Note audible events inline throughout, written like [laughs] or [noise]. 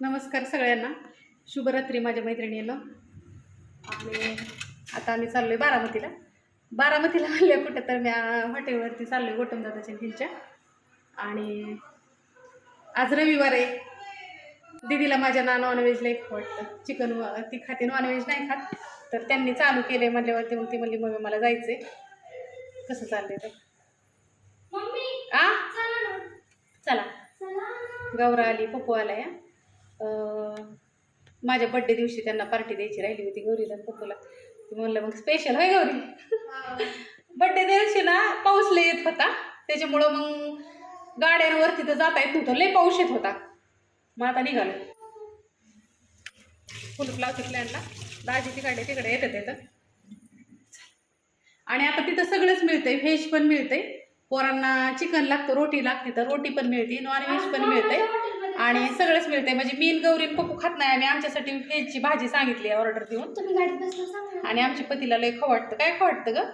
नमस्कार सगळ्यांना. शुभरात्री माझ्या मैत्रिणीला. आणि आता आम्ही चाललो आहे बारामतीला. बारामतीला आले कुठं तर मी हॉटेलवरती चाललो आहे गोटम दादाच्या त्यांच्या आणि आज रविवार आहे. दीदीला माझ्या ना नॉनव्हेजला एक वाटतं. चिकन ती खाते. नॉनव्हेज नाही खात. तर त्यांनी चालू केले म्हटल्यावरती मग ती म्हणली मग मला जायचंय. कसं चाललंय तर आ? चला गौरा आली पप्पू आला या. माझ्या बड्डे दिवशी त्यांना पार्टी द्यायची राहिली होती गौरीला पप्पूला म्हणलं मग स्पेशल होय गौरी. [laughs] बड्डे दिवशी ना पाऊस लय येत होता. त्याच्यामुळं मग गाड्यांवरती तर जाता येत नव्हतं लय पाऊस येत होता. मग आता निघालो. फुलूक लावते प्लॅनला दाजी तिकडे तिकडे येतात येतं आणि आता तिथं सगळंच मिळतंय व्हेज पण मिळतंय. पोरांना चिकन लागतं रोटी लागते तर रोटी पण मिळते नॉनव्हेज पण मिळते आणि सगळंच मिळतंय. म्हणजे मीन गौरी आणि पप्पू खात नाही आम्ही आमच्यासाठी व्हेजची भाजी सांगितली आहे ऑर्डर देऊन. तुम्ही गाडीत बसला सांगा आणि आमच्या पतीला लय खाऊ वाटतं. काय खाऊ वाटतं ग?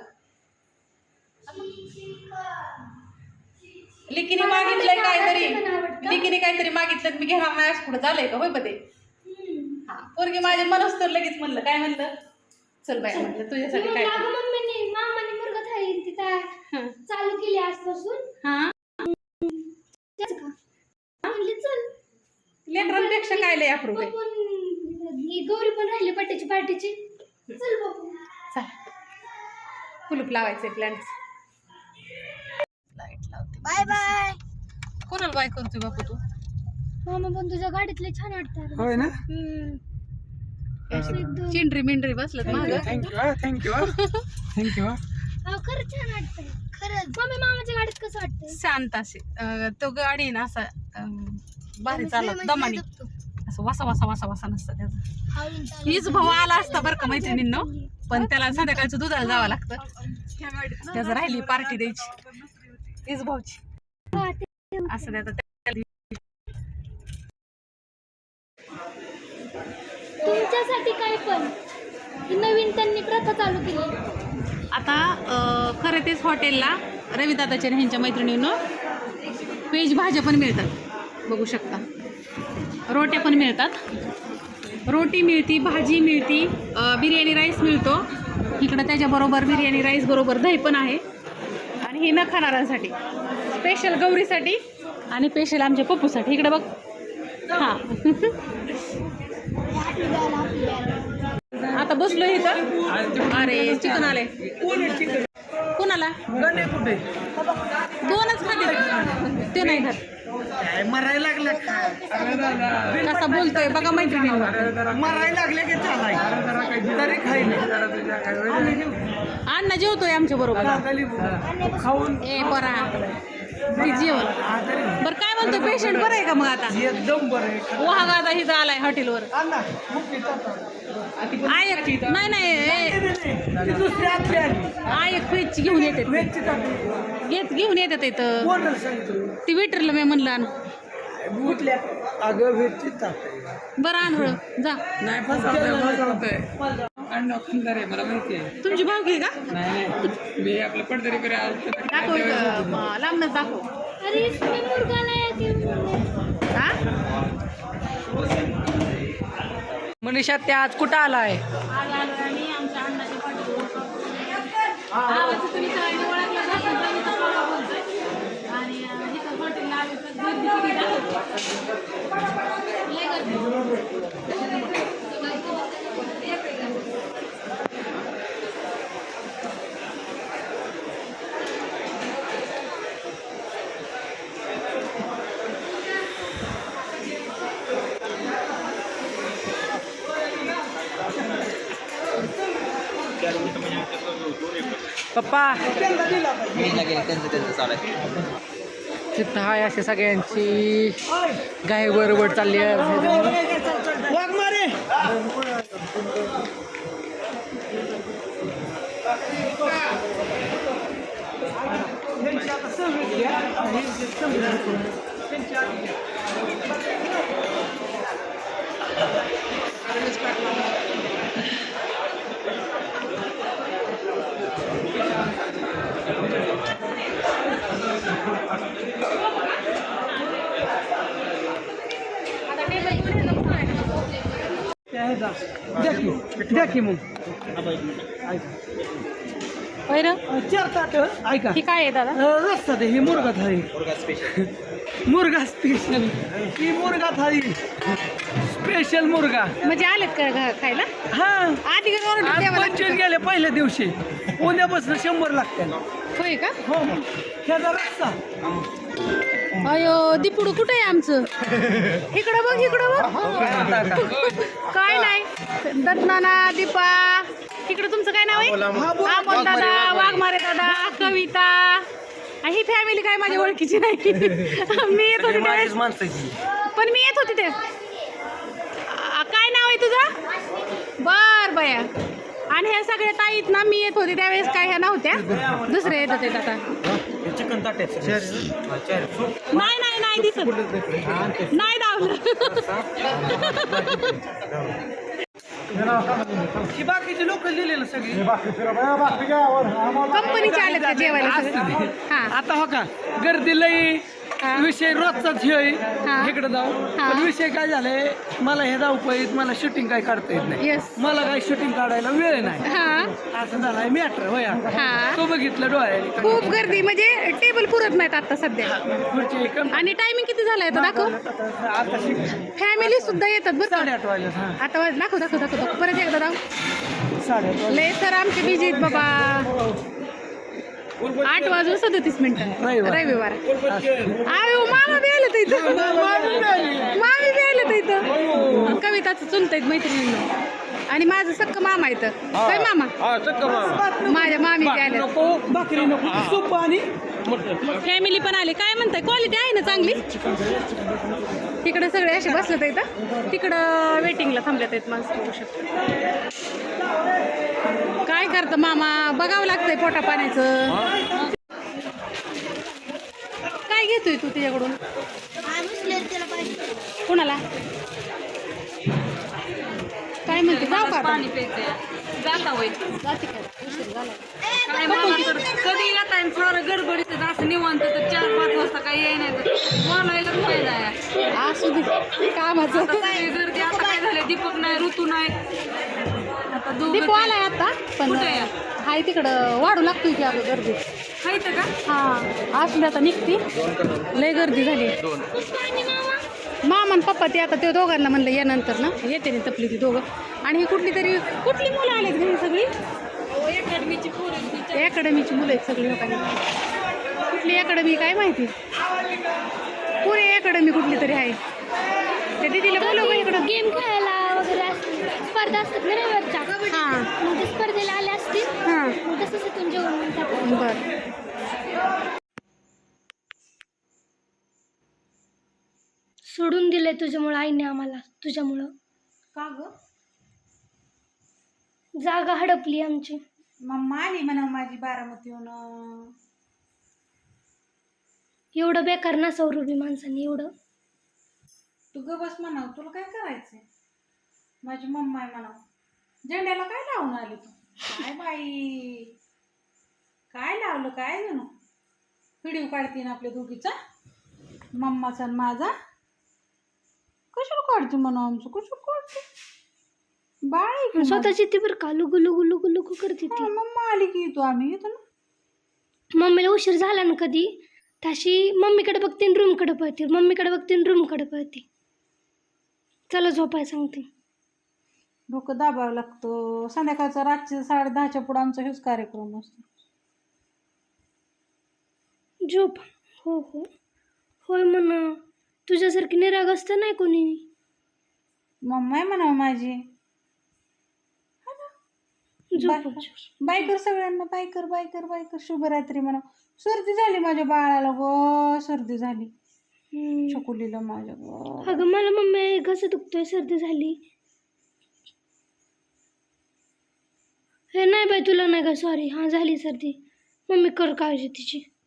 लिकीने मागितलंय काहीतरी. लिकीने काहीतरी मागितलं मी घेणार नाही असं पुढे झालंय का होय पते. हा पोरगी माझे मनच तर लगेच म्हणलं. काय म्हणलं? चल बाय म्हणलं तुझ्यासाठी काय अगं मम्मीने मामाने मुलगा थाळी तिथं. चालू केली आजपासून. हा म्हणली चल. लेकरांपेक्षा काय लय अप्रूप आहे? ही गौरी पण राहिली पट्ट्याची पार्टीची चल बघू. चल. कुलूप लावायचंय प्लॅन्स लाइट लावते. बाय बाय कोणाला बाय करतोय बापू तू? मामा पण तुझ्या गाडीतले छान वाटतं होय ना? चिंडरी मिंडरी बसलत माग. थँक्यू थँक्यू थँक्यू खरंच छान वाटतंय. खरंच. मम्मी मामाच्या गाडीत कसं वाटतंय? शांत असे तो गाडी आहे ना असा भारी चालत दमानी. असं वासा वासा वासा वासा नसतं त्याचं. हीच भाऊ आला असता बरं का मैत्रिणींनो पण त्याला संध्याकाळचं दुधाला जावं लागतं. त्याचं राहिली पार्टी द्यायची. हीच भाऊची. असं त्याचं त्या- तुमच्यासाठी काय पण. नवीन त्यांनी प्रथा चालू केली. आता खरं तेच हॉटेलला रविदादाच्या ह्यांच्या मैत्रिणीनं व्हेज भाज्या पण मिळतात. बघू शकता. रोट्या पण मिळतात. रोटी मिळती भाजी मिळती बिर्याणी राईस मिळतो. इकडं त्याच्याबरोबर बिर्याणी राईस बरोबर दही पण आहे. आणि हे न खाणाऱ्यांसाठी. स्पेशल गौरीसाठी आणि स्पेशल आमच्या पप्पूसाठी. इकडे बघ. हां. आता बसलो इथं. अरे चिकन आले कोणाला? दोनच खाते. ते नाही खात. काय? मरायला लागलं काय कसा बोलतोय? बघा मैत्रिणींवर मरायला लागले की चालाय. तरी खाई अण्णा जेवतोय आमच्या बरोबर. खाऊन. ए बरा ती जेवण बरं काय म्हणतो? पेशंट बरं आहे का मग आता? एकदम बरं आहे. वाघ आता इथं आलाय हॉटेलवर. आयक नाही नाही आयक फ्रीजची घेऊन येते. घेत घेऊन येतात इथं. सांगितलं? ती वेटरला मी म्हणलं आण. कुठल्या अगं ताट बरं आण जा. नाही अण्णा खंदार आहे मला माहिती आहे तुमची भावकी का? नाही नाही. मी आपलं पडदरीकडे आलो दाखव इथं. म, लांबनच दाखव. अरे हा? मनीषा त्या आज कुठं आलाय? आज आलो आणि आमच्या अण्णाच्या पाठीवर आवाज तुम्ही सगळ्यांनी ओळखला नसेल तर मी तुम्हाला बोलतोय आणि अं, इथं हॉटेलला आलो तर गर्दी किती दाखवते लय गर्दी पप्पा. तिथं हाय असे सगळ्यांची गाय बरोबर चालली आहे. ह्याचा द्या की द्या की मग पहिलं चार ताट ऐका. ही काय आहे दादा? अं, रस्ता दे ही मुरगा थाळी. मुरगा स्पेशल ही मुरगा थाळी. स्पेशल मुरगा. म्हणजे आलेत का घ- खायला? हा. आधी order आज द्यावं पंचवीस? गेले पहिल्या दिवशी. उद्यापासून शंभर लागते होय का? हो ह्याचा रस्ता. अयो दीपुडू कुठे आहे आमचं? इकडं बघ इकडं बघ. काय नाही. दत्नाना दीपा. इकडं तुमचं काय नाव आहे? अमोल दादा. वाघमारे. दादा कविता. आणि ही फॅमिली काय माझ्या ओळखीची नाही. मी येत होते पण मी येत होते ते काय नाव आहे तुझं? बर बया. आणि ह्या सगळ्या ताईत ना मी येत होते त्यावेळेस. काय ह्या नव्हत्या? दुसरे येत होते आता. चिकन ताट नाही नाही नाही दिसत. नाही ही बाकीचे लोक लिहिलेलं सगळे. कंपनीचे आले का जेवायला सगळे? हा. आता हो का? गर्दी लई. विषय रोजचाच हे. आहे. इकडे जाऊ. पण विषय काय झालाय? मला हे जाऊ पाहिजे मला शूटिंग काय काढता येत नाही. येस मला काय शूटिंग काढायला वेळ नाही. हा. असं झालाय मॅटर होय आता. हा. तो बघितलं डोळ्याने. खूप गर्दी म्हणजे टेबल पुरत नाहीत आता सध्या. खुर्ची कम- आणि टायमिंग किती झालाय आता? दाखव. आता शिक फॅमिली सुद्धा येतात बरं का? हा. आता वाज- दाखव दाखव दाखव. दाखव परत एकदा दाखव. साडेआठ लय सर आमचे बिजी आहेत बाबा. आठ वाजून सदतीस मिनिटं. रविवार. रविवार. आयो मामा बी आलं तर इथं. मामी बी आलं तर इथं. कविताचं चुलत मैत्रिणींना. आणि माझं सक्क मामा इथं काय मामा? माझ्या मामी बी आल्या नको भाकरी नको. सूप आणि? फॅमिली पण आली. काय म्हणताय? क्वालिटी आहे ना चांगली? तिकडे सगळे असे बसलेत इथं तिकडं वेटिंगला थांबल्यात आहेत माणसं बघू शकतो. काय करतं मामा? बघावं लागतंय पोटा पाण्याचं. काय घेतोय तू तिच्याकडून कुणाला काय जाता. होय जाते का? उशीर झाला. काय मामा कधी येत आहे थोडं गडबडीत आहे, असं निवांत तर चार पाच वाजता काही येई नाही तर आहे. असू दे. कामाचं. आता सगळी गर्दी आता काय झालं दीपक नाही ऋतू नाही. आता दोघं दीपू आलाय आता पण कुठे आहे? हाय तिकडं वाढू लागतोय की अगं गर्दी. खायचं का? हा असली आता निघती. लय गर्दी झाली. मामा आणि पप्पा ते आता ते दोघांना म्हणलं या नंतर ना. येते ना तपली ती दोघं. आणि ही कुठली तरी कुठली मुलं आलेत घरी सगळी? अकॅडमीची मुलं आहेत सगळी लोकांनी. कुठली अकॅडमी काय माहिती? पुरे अकॅडमी कुठली तरी आहे. त्या दिदीला बोलव इकडं. गेम खेळायला वगैरे स्पर्धा असतात ना रविवारच्या. हां. मग ते स्पर्धेला आले असतील. हां. तसंच इथून जेवण. बरं. दिलंय तुझ्यामुळं आईने आम्हाला तुझ्यामुळं. का गं? जागा हडपली आमची. मम्मा आली म्हणा माझी बारामतीहून एवढं बेकार ना सौरभी माणसाने एवढं. तू ग बस म्हणाव तुला काय करायचंय? माझी मम्मा आहे म्हणाव. झेंड्याला काय लावून आली तू? काय बाई? काय लावलं काय जणू व्हिडिओ काढते ना आपल्या दोघीचा. मम्माचा आणि माझा. कशाला काढते म्हणा आमचं? कशाला काढते? बाळ आहे की माझं. स्वतःची ती बरं का? लुगू लुगू लुगू लुगू करते ती. मम्मा आली की येतो आम्ही. येतो ना? मम्मीला उशीर झाला ना कधी? तशी मम्मीकडे बघते आणि रूमकडे पळते. मम्मीकडे बघते आणि रूमकडे पळते. चला झोपाय सांगते. डोकं दाबावं लागतं. संध्याकाळचा रातचे साडे दहाच्या पुढं आमचा हेच कार्यक्रम असतो. झोप. हो हो. होय म्हणा. तुझ्यासारखी निराग असतं नाही कोणी? मम्मा आहे म्हणावं माझी. झोप बायकर सगळ्यांना बायकर बायकर बायकर शुभरात्री म्हणा. सर्दी झाली माझ्या बाळाला ग सर्दी झाली. हम्म. छकुलीला माझ्या ग. अगं मला मम्मी घसं दुखतोय? सर्दी झाली. हे नाही बाई तुला नाही का? सॉरी हां झाली सर्दी. मम्मी कर काळजी तिची.